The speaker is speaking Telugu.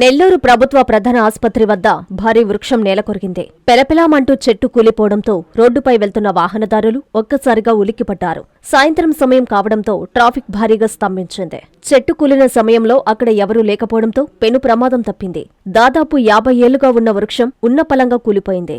నెల్లూరు ప్రభుత్వ ప్రధాన ఆసుపత్రి వద్ద భారీ వృక్షం నేలకొరిగింది. పెలపెలామంటూ చెట్టు కూలిపోవడంతో రోడ్డుపై వెళ్తున్న వాహనదారులు ఒక్కసారిగా ఉలిక్కిపడ్డారు. సాయంత్రం సమయం కావడంతో ట్రాఫిక్ భారీగా స్తంభించింది. చెట్టు కూలిన సమయంలో అక్కడ ఎవరూ లేకపోవడంతో పెను ప్రమాదం తప్పింది. దాదాపు యాభై ఏళ్ళుగా ఉన్న వృక్షం ఉన్నపలంగా కూలిపోయింది.